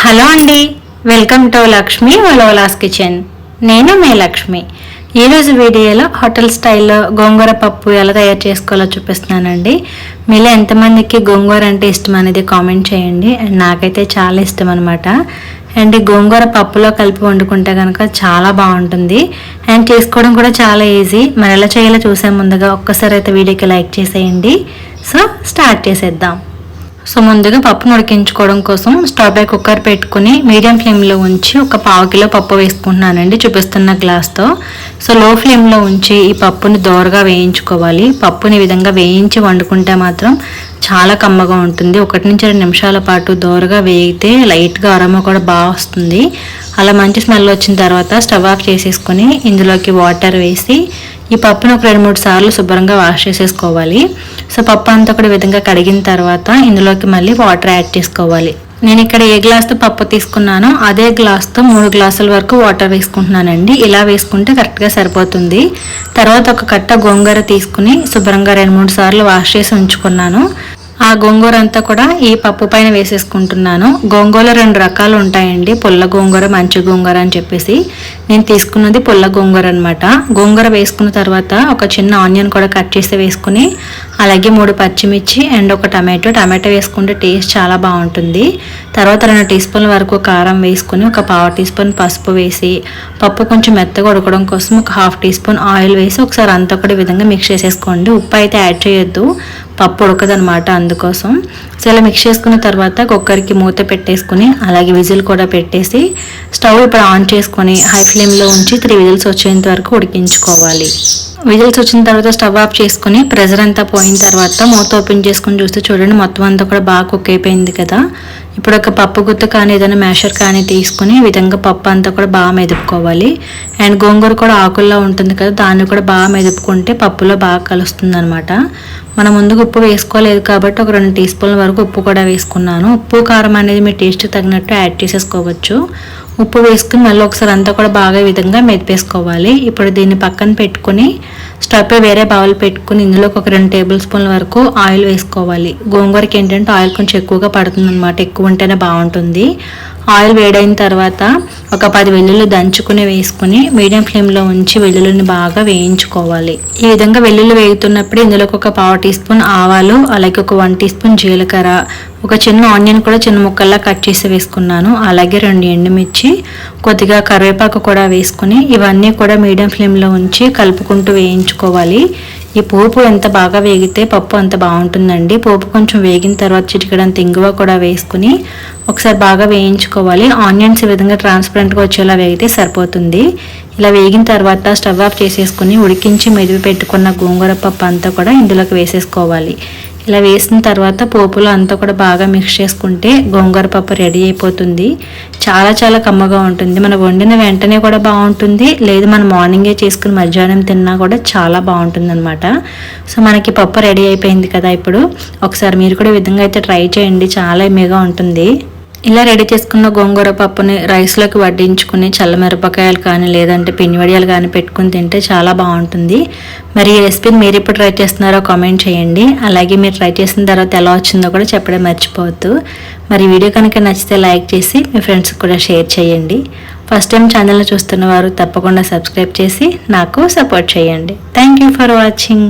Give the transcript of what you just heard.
Hello అండి. Welcome to Lakshmi వలోలాస్ kitchen. నేను మీ లక్ష్మి. ఈరోజు వీడియోలో హోటల్ స్టైల్లో గోంగూర పప్పు ఎలా తయారు చేసుకోవాలో చూపిస్తున్నానండి. మీలో ఎంతమందికి గోంగూర అంటే ఇష్టం అనేది కామెంట్ చేయండి. అండ్ నాకైతే చాలా ఇష్టం అనమాట అండ్ గోంగూర పప్పులో కలిపి వండుకుంటే కనుక చాలా బాగుంటుంది. అండ్ చేసుకోవడం కూడా చాలా ఈజీ. మరి ఎలా చేయాలో చూసే ముందుగా ఒక్కసారి అయితే వీడియోకి లైక్ చేసేయండి. సో స్టార్ట్ చేసేద్దాం. సో ముందుగా పప్పును ఉడికించుకోవడం కోసం స్టవ్ పై కుక్కర్ పెట్టుకుని మీడియం ఫ్లేమ్లో ఉంచి ఒక పావు కిలో పప్పు వేసుకుంటున్నానండి. చూపిస్తున్న గ్లాస్తో. సో లో ఫ్లేమ్లో ఉంచి ఈ పప్పుని దోరగా వేయించుకోవాలి. పప్పుని విధంగా వేయించి వండుకుంటే మాత్రం చాలా కమ్మగా ఉంటుంది. ఒకటి నుంచి రెండు నిమిషాల పాటు దోరగా వేగితే లైట్గా అరమ కూడా బాగా వస్తుంది. అలా మంచి స్మెల్ వచ్చిన తర్వాత స్టవ్ ఆఫ్ చేసేసుకొని ఇందులోకి వాటర్ వేసి ఈ పప్పును ఒక రెండు మూడు సార్లు శుభ్రంగా వాష్ చేసేసుకోవాలి. సో పప్పు అంతా కూడా విధంగా కడిగిన తర్వాత ఇందులోకి మళ్ళీ వాటర్ యాడ్ చేసుకోవాలి. నేను ఇక్కడ ఏ గ్లాస్తో పప్పు తీసుకున్నానో అదే గ్లాస్తో మూడు గ్లాసుల వరకు వాటర్ వేసుకుంటున్నానండి. ఇలా వేసుకుంటే కరెక్ట్గా సరిపోతుంది. తర్వాత ఒక కట్ట గోంగూర తీసుకుని శుభ్రంగా రెండు మూడు సార్లు వాష్ చేసి ఉంచుకున్నాను. ఆ గోంగూర అంతా కూడా ఈ పప్పు పైన వేసేసుకుంటున్నాను. గోంగూర రెండు రకాలు ఉంటాయండి. పుల్ల గోంగూర మంచి గోంగూర అని చెప్పేసి నేను తీసుకున్నది పుల్ల గోంగూర అనమాట గోంగూర వేసుకున్న తర్వాత ఒక చిన్న ఆనియన్ కూడా కట్ చేసి వేసుకుని అలాగే మూడు పచ్చిమిర్చి అండ్ ఒక టమాటో. టమాటో వేసుకుంటే టేస్ట్ చాలా బాగుంటుంది. తర్వాత రెండు టీ స్పూన్ల వరకు కారం వేసుకుని ఒక పావు టీ స్పూన్ పసుపు వేసి పప్పు కొంచెం మెత్తగా ఉడకడం కోసం ఒక హాఫ్ టీ స్పూన్ ఆయిల్ వేసి ఒకసారి అంతా కూడా విధంగా మిక్స్ చేసేసుకోండి. ఉప్పు అయితే యాడ్ చేయొద్దు. పప్పు ఉడకదనమాట అందుకోసం. సో ఇలా మిక్స్ చేసుకున్న తర్వాత కుక్కర్కి మూత పెట్టేసుకుని అలాగే విజిల్ కూడా పెట్టేసి స్టవ్ ఇప్పుడు ఆన్ చేసుకొని హై ఫ్లేమ్లో ఉంచి త్రీ విజిల్స్ వచ్చేంత వరకు ఉడికించుకోవాలి. విజిల్స్ వచ్చిన తర్వాత స్టవ్ ఆఫ్ చేసుకుని ప్రెజర్ అంతా పోయిన తర్వాత మూత ఓపెన్ చేసుకుని చూస్తే చూడండి మొత్తం అంతా కూడా బాగా కుక్ అయిపోయింది కదా. ఇప్పుడు ఒక పప్పు గుత్త కానీ ఏదైనా మ్యాషర్ కానీ తీసుకుని ఈ విధంగా పప్పు అంతా కూడా బాగా మెదుపుకోవాలి. అండ్ గోంగూర కూడా ఆకుల్లో ఉంటుంది కదా దాన్ని కూడా బాగా మెదుపుకుంటే పప్పులో బాగా కలుస్తుంది అనమాట మనం ముందుకు ఉప్పు వేసుకోలేదు కాబట్టి ఒక రెండు టీ స్పూన్ల వరకు ఉప్పు కూడా వేసుకున్నాను. ఉప్పు కారం అనేది మీ టేస్ట్ తగినట్టు యాడ్ చేసేసుకోవచ్చు. ఉప్పు వేసుకుని మళ్ళీ ఒకసారి అంతా కూడా బాగా విధంగా మెదిపేసుకోవాలి. ఇప్పుడు దీన్ని పక్కన పెట్టుకుని స్టవ్ వేరే బౌల్ పెట్టుకుని ఇందులోకి ఒక రెండు టేబుల్ స్పూన్ల వరకు ఆయిల్ వేసుకోవాలి. గోంగూరకి ఏంటంటే ఆయిల్ కొంచెం ఎక్కువగా పడుతుంది అనమాట ఎక్కువ ఉంటేనే బాగుంటుంది. ఆయిల్ వేడైన తర్వాత ఒక పది వెల్లుల్లి దంచుకుని వేసుకుని మీడియం ఫ్లేమ్లో ఉంచి వెల్లుల్లిని బాగా వేయించుకోవాలి. ఈ విధంగా వెల్లుల్లి వేగుతున్నప్పుడు ఇందులోకి ఒక పావు టీ స్పూన్ ఆవాలు అలాగే ఒక వన్ టీ స్పూన్ జీలకర్ర ఒక చిన్న ఆనియన్ కూడా చిన్న ముక్కల్లా కట్ చేసి వేసుకున్నాను. అలాగే రెండు ఎండుమిర్చి కొద్దిగా కరివేపాకు కూడా వేసుకుని ఇవన్నీ కూడా మీడియం ఫ్లేమ్లో ఉంచి కలుపుకుంటూ వేయించుకోవాలి. ఈ పోపు ఎంత బాగా వేగితే పప్పు అంత బాగుంటుందండి. పోపు కొంచెం వేగిన తర్వాత చిటికడంత ఇంగువ కూడా వేసుకుని ఒకసారి బాగా వేయించుకోవాలి. ఆనియన్స్ ఈ విధంగా ట్రాన్స్పరెంట్గా వచ్చేలా వేగితే సరిపోతుంది. ఇలా వేగిన తర్వాత స్టవ్ ఆఫ్ చేసేసుకుని ఉడికించి మెదివి పెట్టుకున్న గోంగూర పప్పు అంతా కూడా ఇందులోకి వేసేసుకోవాలి. ఇలా వేసిన తర్వాత పోపులో అంతా కూడా బాగా మిక్స్ చేసుకుంటే గోంగూర పప్పు రెడీ అయిపోతుంది. చాలా చాలా కమ్మగా ఉంటుంది. మనం వండిన వెంటనే కూడా బాగుంటుంది. లేదు మనం మార్నింగే చేసుకుని మధ్యాహ్నం తిన్నా కూడా చాలా బాగుంటుంది అనమాట సో మనకి పప్పు రెడీ అయిపోయింది కదా ఇప్పుడు. ఒకసారి మీరు కూడా ఈ విధంగా అయితే ట్రై చేయండి. చాలా ఎమ్మెగా ఉంటుంది. ఇలా రెడీ చేసుకున్న గోంగూర పప్పుని రైస్లోకి వడ్డించుకుని చల్లమిరపకాయలు కానీ లేదంటే పిండి వడియాలు కానీ పెట్టుకుని తింటే చాలా బాగుంటుంది. మరి ఈ రెసిపీని మీరు ఎప్పుడు ట్రై చేస్తున్నారో కామెంట్ చేయండి. అలాగే మీరు ట్రై చేసిన తర్వాత ఎలా వచ్చిందో కూడా చెప్పడం మర్చిపోవద్దు. మరి వీడియో కనుక నచ్చితే లైక్ చేసి మీ ఫ్రెండ్స్కి కూడా షేర్ చేయండి. ఫస్ట్ టైం ఛానల్ చూస్తున్న వారు తప్పకుండా సబ్స్క్రైబ్ చేసి నాకు సపోర్ట్ చేయండి. Thank you for watching.